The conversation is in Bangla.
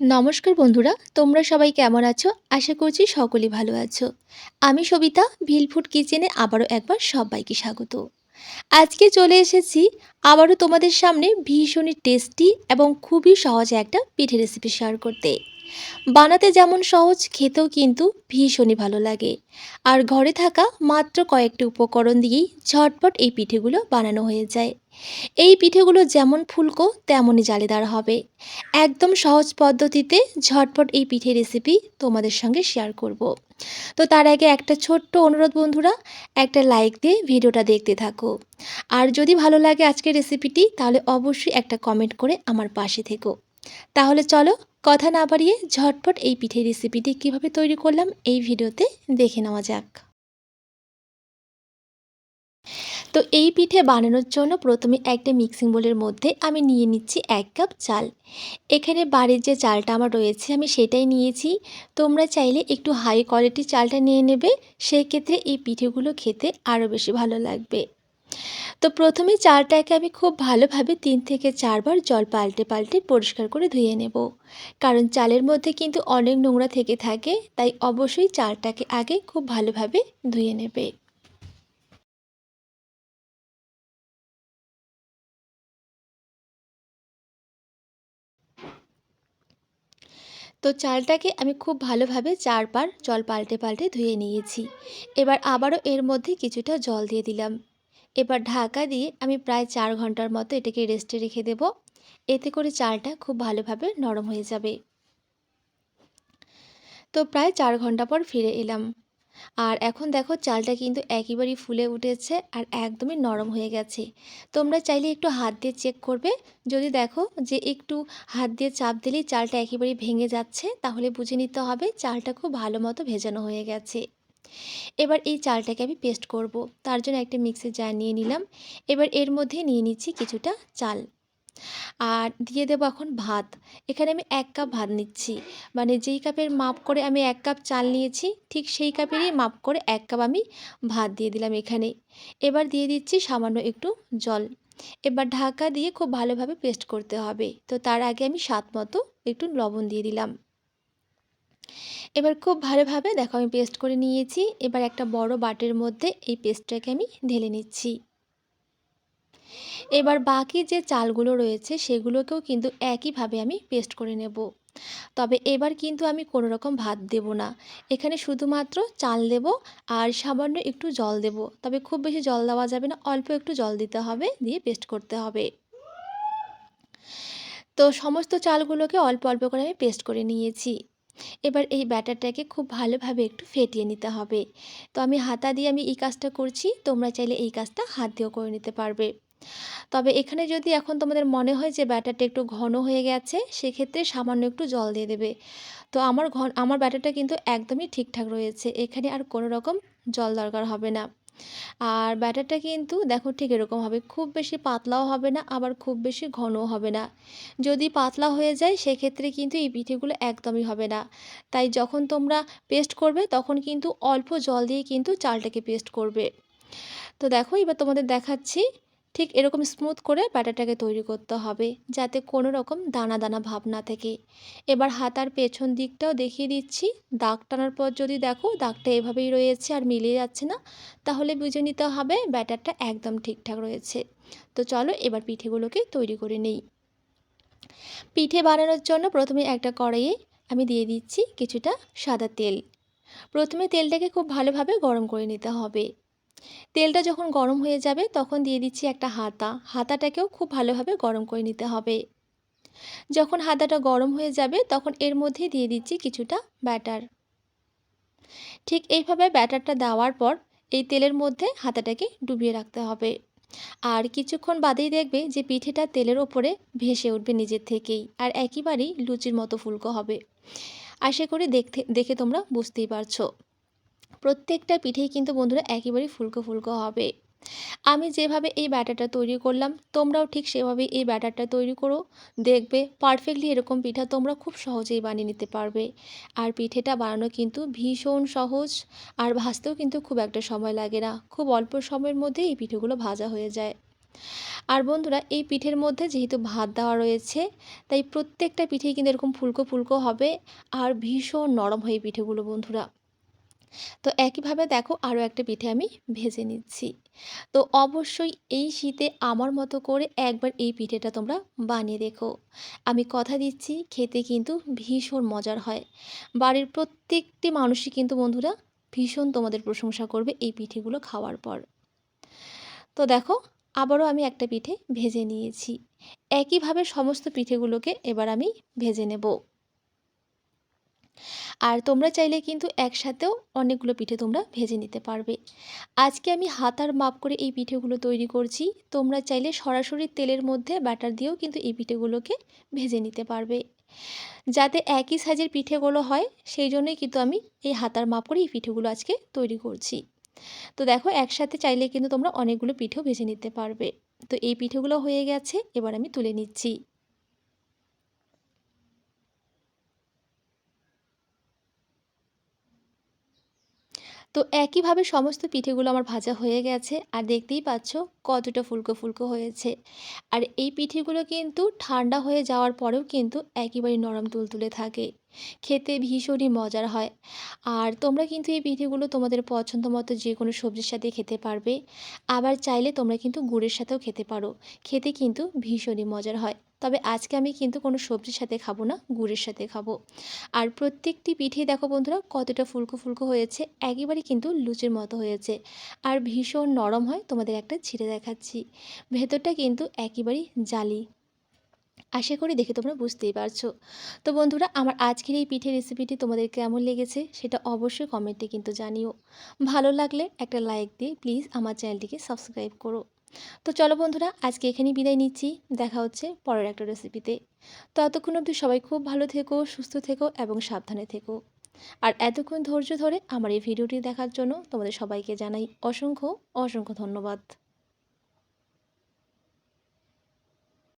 নমস্কার বন্ধুরা, তোমরা সবাই কেমন আছো? আশা করছি সকলেই ভালো আছো। আমি সবিতা ভিলফুড কিচেনে আবারও একবার সবাইকে স্বাগত। আজকে চলে এসেছি আবারও তোমাদের সামনে ভীষণই টেস্টি এবং খুবই সহজে একটা পিঠে রেসিপি শেয়ার করতে। বানাতে যেমন সহজ, খেতেও কিন্তু ভীষণই ভালো লাগে। আর ঘরে থাকা মাত্র কয়েকটি উপকরণ দিয়েই ঝটপট এই পিঠেগুলো বানানো হয়ে যায়। এই পিঠেগুলো যেমন ফুলকো, তেমনই জালিদার হবে। একদম সহজ পদ্ধতিতে ঝটপট এই পিঠে রেসিপি তোমাদের সঙ্গে শেয়ার করব। তো তার আগে একটা ছোট্ট অনুরোধ বন্ধুরা, একটা লাইক দিয়ে ভিডিওটা দেখতে থাকো। আর যদি ভালো লাগে আজকের রেসিপিটি তাহলে অবশ্যই একটা কমেন্ট করে আমার পাশে থেকো। তাহলে চলো কথা না বাড়িয়ে ঝটপট এই পিঠে রেসিপিটি কীভাবে তৈরি করলাম, এই ভিডিওতে দেখে নেওয়া যাক। তো এই পিঠে বানানোর জন্য প্রথমে একটা মিক্সিং বোলের মধ্যে আমি নিয়ে নিচ্ছি এক কাপ চাল। এখানে বাড়ির যে চালটা আমার রয়েছে, আমি সেটাই নিয়েছি। তোমরা চাইলে একটু হাই কোয়ালিটির চালটা নিয়ে নেবে, সেক্ষেত্রে এই পিঠেগুলো খেতে আরও বেশি ভালো লাগবে। তো প্রথমে চালটাকে আমি খুব ভালোভাবে তিন থেকে চারবার জল পাল্টে পাল্টে পরিষ্কার করে ধুয়ে নেব। কারণ চালের মধ্যে কিন্তু অনেক নোংরা থেকে থাকে, তাই অবশ্যই চালটাকে আগে খুব ভালোভাবে ধুয়ে নেবে। তো চালটাকে আমি খুব ভালোভাবে চারবার জল পাল্টে পাল্টে ধুয়ে নিয়েছি। এবার আবারও এর মধ্যে কিছুটা জল দিয়ে দিলাম। এবার ঢাকা দিয়ে আমি প্রায় চার ঘণ্টার মতো এটাকে রেস্টে রেখে দেব। এতে করে চালটা খুব ভালোভাবে নরম হয়ে যাবে। তো প্রায় চার ঘণ্টা পর ফিরে এলাম। আর এখন দেখো চালটা কিন্তু একেবারেই ফুলে উঠেছে আর একদমই নরম হয়ে গেছে। তোমরা চাইলে একটু হাত দিয়ে চেক করবে। যদি দেখো যে একটু হাত দিয়ে চাপ দিলেই চালটা একেবারেই ভেঙে যাচ্ছে, তাহলে বুঝে নিতে হবে চালটা খুব ভালো মতো ভেজানো হয়ে গেছে। এবার এই চালটাকে আমি পেস্ট করব। তার জন্য একটা মিক্সি জার নিয়ে নিলাম। এবার এর মধ্যে নিয়ে নিচ্ছি কিছুটা চাল। আর দিয়ে দেবো এখন ভাত। এখানে আমি এক কাপ ভাত নিচ্ছি। মানে যেই কাপের মাপ করে আমি এক কাপ চাল নিয়েছি, ঠিক সেই কাপেরই মাপ করে এক কাপ আমি ভাত দিয়ে দিলাম এখানে এবার দিয়ে দিচ্ছি সামান্য একটু জল। এবার ঢাকা দিয়ে খুব ভালোভাবে পেস্ট করতে হবে। তো তার আগে আমি স্বাদ মতো একটু লবণ দিয়ে দিলাম। এবার খুব ভালোভাবে দেখো আমি পেস্ট করে নিয়েছি। এবার একটা বড় বাটের মধ্যে এই পেস্টটাকে আমি ঢেলে নিচ্ছি। এবার বাকি যে চালগুলো রয়েছে সেগুলোকেও কিন্তু একইভাবে আমি পেস্ট করে নেব। তবে এবার কিন্তু আমি কোনো রকম ভাত দেব না। এখানে শুধুমাত্র চাল দেব আর সামান্য একটু জল দেব। তবে খুব বেশি জল দেওয়া যাবে না, অল্প একটু জল দিতে হবে, দিয়ে পেস্ট করতে হবে। তো সমস্ত চালগুলোকে অল্প অল্প করে আমি পেস্ট করে নিয়েছি। এবার এই ব্যাটারটাকে খুব ভালোভাবে একটু ফেটিয়ে নিতে হবে। তো আমি হাতা দিয়ে আমি এই কাজটা করছি, তোমরা চাইলে এই কাজটা হাত দিয়েও করে নিতে পারবে। তবে এখানে যদি এখন তোমাদের মনে হয় যে ব্যাটারটা একটু ঘন হয়ে গেছে, সেক্ষেত্রে সামান্য একটু জল দিয়ে দেবে। তো আমার ঘন, আমার ব্যাটারটা কিন্তু একদমই ঠিকঠাক রয়েছে। এখানে আর কোনো রকম জল দরকার হবে না। আর ব্যাটারটা কিন্তু দেখো ঠিক এরকম হবে, খুব বেশি পাতলাও হবে না, আবার খুব বেশি ঘনও হবে না। যদি পাতলা হয়ে যায়, সেক্ষেত্রে কিন্তু এই পিঠেগুলো একদমই হবে না। তাই যখন তোমরা পেস্ট করবে, তখন কিন্তু অল্প জল দিয়ে কিন্তু চালটাকে পেস্ট করবে। তো দেখো, এবার তোমাদের দেখাচ্ছি ঠিক এরকম স্মুথ করে ব্যাটারটাকে তৈরি করতে হবে যাতে কোনো রকম দানা দানা ভাব না থাকে। এবার হাতার পেছন দিকটাও দেখিয়ে দিচ্ছি। দাগ টানার পর যদি দেখো দাগটা এভাবেই রয়েছে আর মিলিয়ে যাচ্ছে না, তাহলে বুঝে নিতে হবে ব্যাটারটা একদম ঠিকঠাক রয়েছে। তো চলো এবার পিঠেগুলোকে তৈরি করে নেই। পিঠে বানানোর জন্য প্রথমে একটা কড়াইয়ে আমি দিয়ে দিচ্ছি কিছুটা সাদা তেল। প্রথমে তেলটাকে খুব ভালোভাবে গরম করে নিতে হবে। তেলটা যখন গরম হয়ে যাবে, তখন দিয়ে দিচ্ছি একটা হাতা। হাতাটাকেও খুব ভালোভাবে গরম করে নিতে হবে। যখন হাতাটা গরম হয়ে যাবে, তখন এর মধ্যে দিয়ে দিচ্ছি কিছুটা ব্যাটার। ঠিক এইভাবে ব্যাটারটা দেওয়ার পর, এই তেলের মধ্যে হাতাটাকে ডুবিয়ে রাখতে হবে। আর কিছুক্ষণ বাদেই দেখবে যে পিঠেটা তেলের ওপরে ভেসে উঠবে নিজের থেকেই, আর একেবারেই লুচির মতো ফুলকো হবে। আশা করি দেখতে, দেখে তোমরা বুঝতেই পারছ। প্রত্যেকটা পিঠেই কিন্তু বন্ধুরা একেবারেই ফুলকো ফুলকো হবে। আমি যেভাবে এই ব্যাটারটা তৈরি করলাম, তোমরাও ঠিক সেভাবে এই ব্যাটারটা তৈরি করো। দেখবে পারফেক্টলি এরকম পিঠা তোমরা খুব সহজেই বানিয়ে নিতে পারবে। আর পিঠেটা বানানো কিন্তু ভীষণ সহজ আর ভাজতেও কিন্তু খুব একটা সময় লাগে না। খুব অল্প সময়ের মধ্যে এই পিঠেগুলো ভাজা হয়ে যায়। আর বন্ধুরা, এই পিঠের মধ্যে যেহেতু ভাত দেওয়া রয়েছে, তাই প্রত্যেকটা পিঠেই কিন্তু এরকম ফুলকো ফুলকো হবে আর ভীষণ নরম হয় এই পিঠেগুলো বন্ধুরা। তো একইভাবে দেখো আরও একটা পিঠে আমি ভেজে নিচ্ছি। তো অবশ্যই এই শীতে আমার মতো করে একবার এই পিঠেটা তোমরা বানিয়ে দেখো। আমি কথা দিচ্ছি, খেতে কিন্তু ভীষণ মজার হয়। বাড়ির প্রত্যেকটি মানুষই কিন্তু বন্ধুরা ভীষণ তোমাদের প্রশংসা করবে এই পিঠেগুলো খাওয়ার পর। তো দেখো আবারও আমি একটা পিঠে ভেজে নিয়েছি। একইভাবে সমস্ত পিঠেগুলোকে এবার আমি ভেজে নেব। আর তোমরা চাইলে কিন্তু একসাথেও অনেকগুলো পিঠে তোমরা ভেজে নিতে পারবে। আজকে আমি হাতার মাপ করে এই পিঠেগুলো তৈরি করছি। তোমরা চাইলে সরাসরি তেলের মধ্যে ব্যাটার দিয়েও কিন্তু এই পিঠেগুলোকে ভেজে নিতে পারবে। যাতে একই সাইজের পিঠেগুলো হয়, সেই জন্যই কিন্তু আমি এই হাতার মাপ করে এই পিঠেগুলো আজকে তৈরি করছি। তো দেখো, একসাথে চাইলে কিন্তু তোমরা অনেকগুলো পিঠেও ভেজে নিতে পারবে। তো এই পিঠেগুলো হয়ে গেছে, এবার আমি তুলে নিচ্ছি। তো একইভাবে সমস্ত পিঠেগুলো আমার ভাজা হয়ে গেছে। আর দেখতেই পাচ্ছ কতটা ফুলকো ফুলকো হয়েছে। আর এই পিঠেগুলো কিন্তু ঠান্ডা হয়ে যাওয়ার পরেও কিন্তু একেবারে নরম তুলতুলে থাকে। খেতে ভীষণই মজার হয়। আর তোমরা কিন্তু এই পিঠেগুলো তোমাদের পছন্দ মতো যে কোনো সবজির সাথে খেতে পারবে। আবার চাইলে তোমরা কিন্তু গুড়ের সাথেও খেতে পারো। খেতে কিন্তু ভীষণই মজার হয়। তবে আজকে আমি কিন্তু কোনো সবজির সাথে খাব না, গুড়ের সাথে খাব। আর প্রত্যেকটি পিঠে দেখো বন্ধুরা, কতটা ফুলকো ফুলকো হয়েছে, একেবারে কিন্তু লুচের মতো হয়েছে। আর ভীষণ নরম হয় তোমাদের একটা ছিঁড়ে দেখাচ্ছি। ভেতরটা কিন্তু একেবারেই জালি। আশা করি দেখে তোমরা বুঝতেই পারছ। তো বন্ধুরা, আমার আজকের এই পিঠের রেসিপিটি তোমাদের কেমন লেগেছে সেটা অবশ্যই কমেন্টে কিন্তু জানিও। ভালো লাগলে একটা লাইক দিয়ে প্লিজ আমার চ্যানেলটিকে সাবস্ক্রাইব করো। তো চলো বন্ধুরা, আজকে এখানেই বিদায় নিচ্ছি। দেখা হচ্ছে পরের একটা রেসিপিতে ততক্ষণ অবধি সবাই খুব ভালো থেকো, সুস্থ থেকো এবং সাবধানে থেকো। আর এতক্ষণ ধৈর্য ধরে আমার এই ভিডিওটি দেখার জন্য তোমাদের সবাইকে জানাই অসংখ্য অসংখ্য ধন্যবাদ।